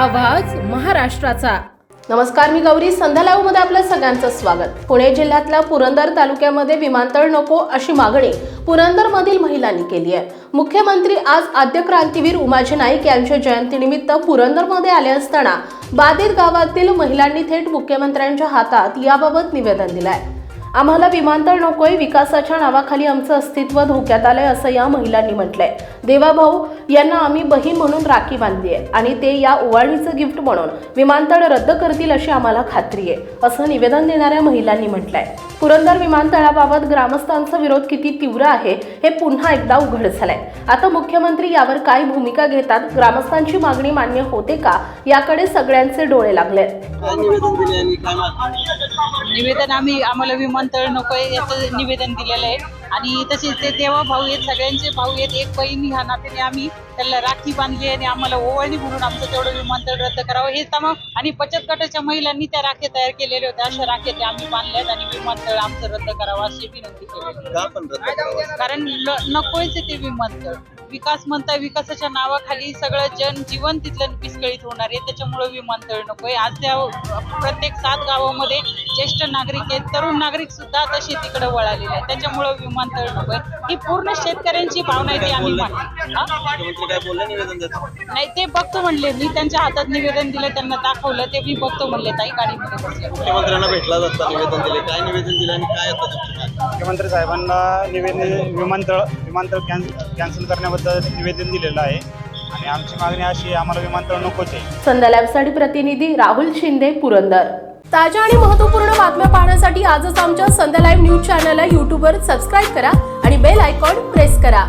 आवाज महाराष्ट्राचा. नमस्कार मी गौरी. संध्या आपलं सगळ्यांचं स्वागत. पुणे जिल्ह्यातल्या पुरंदर तालुक्यामध्ये विमानतळ नको अशी मागणी पुरंदरमधील महिलांनी केली आहे. मुख्यमंत्री आज आद्य क्रांतीवीर उमाजी नाईक यांच्या जयंतीनिमित्त पुरंदरमध्ये आले असताना बाधित गावातील महिलांनी थेट मुख्यमंत्र्यांच्या हातात याबाबत निवेदन दिलं आहे आम्हाला विमानतळ नकोय विकासाच्या नावाखाली आमचं अस्तित्व धोक्यात आलंय असं या महिलांनी म्हटलंय. देवाभाऊ यांना आम्ही बहीण म्हणून राखी बांधली आहे आणि ते या ओवाळणीचं गिफ्ट म्हणून विमानतळ रद्द करतील अशी आम्हाला खात्री आहे असं निवेदन देणाऱ्या महिलांनी म्हटलंय. पुरंदर विमानतळाबाबत ग्रामस्थांचा विरोध किती तीव्र आहे हे पुन्हा एकदा उघड झालंय. आता मुख्यमंत्री यावर काय भूमिका घेतात? ग्रामस्थांची मागणी मान्य होते का? याकडे सगळ्यांचे डोळे लागलेत काय निवेदन दिले आणि काय मागणी? निवेदन आम्ही आम्हाला विमानतळ नकोय याचं निवेदन दिलेलं आहे. आणि तसेच ते देवा भाऊ आहेत सगळ्यांचे भाऊ आहेत एक बहीण ह्या नात्याने आम्ही त्याला राखी बांधली आणि आम्हाला ओवाळणी म्हणून आमचं तेवढं विमानतळ रद्द करावं. हे तमाम आणि बचत गटाच्या महिलांनी त्या राख्या तयार केलेल्या होत्या. अशा राख्या त्या आम्ही बांधल्यात आणि विमानतळ आमचं रद्द करावं अशी विनंती केली? कारण नकोयच ते विमानतळ. विकास म्हणताय विकासाच्या नावाखाली सगळं जन जीवन तिथलं विस्कळीत होणार आहे. त्याच्यामुळे विमानतळ नकोय आज त्या प्रत्येक सात गावामध्ये ज्येष्ठ नागरिक आहेत. तरुण नागरिक सुद्धा आता शेतीकडे वळालेले आहेत. त्याच्यामुळे विमानतळ नकोय ही पूर्ण शेतकऱ्यांची भावना आहे ती आम्ही नाही ते बघतो म्हणले. मी त्यांच्या हातात निवेदन दिलं त्यांना दाखवलं. ते मी बघतो म्हणले ताई गाडीमध्ये बसले. मुख्यमंत्र्यांना भेटला जाता निवेदन दिले. काय निवेदन दिले आणि काय? मुख्यमंत्री साहेबांना निवेदन विमानतळ विमानतळ कॅन कॅन्सल करण्याबद्दल पद्धतीने निवेदन दिलेलं आहे. आणि आमची मागणी अशी आम्हाला विमानतळ नकोच आहे संध्या लाईव्हसाठी प्रतिनिधी राहुल शिंदे पुरंदर. ताज्या आणि महत्त्वपूर्ण बातम्या पाहण्यासाठी आजच आमच्या संध्या लाईव्ह न्यूज चॅनलला यूट्यूबवर सबस्क्राईब करा आणि बेल आयकॉन प्रेस करा.